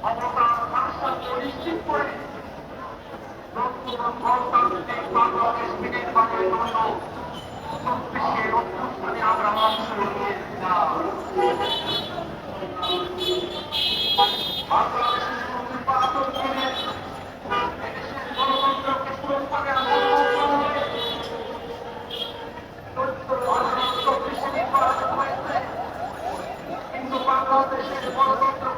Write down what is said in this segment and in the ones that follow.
অবতার ভাষা পরিচিত করে গণতান্ত্রিক বাংলাদেশ নির্মাণের জন্য চব্বিশের অভ্যুত্থানে আমরা অংশ নিয়েছিলাম বাংলাদেশের নির্বাচন করে এদেশের গণতন্ত্রকে সুরক্ষাকে চব্বিশে নির্বাচন হয়েছে কিন্তু বাংলাদেশের গণতন্ত্রকে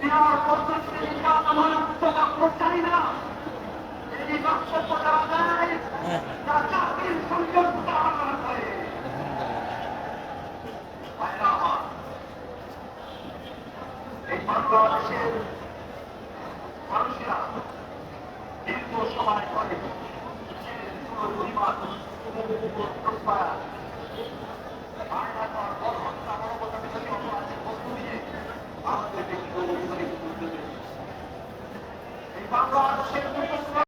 বিরাট পদ্ধতিতে নির্বাচন বক্তব্য চাই না। এই বক্তব্য দেওয়া যায় তা জাতির সংযুক্ত আলোচনা করে এই বাংলাদেশের মানুষেরা দীর্ঘ সময় ধরে পরিবার প্রত্যয়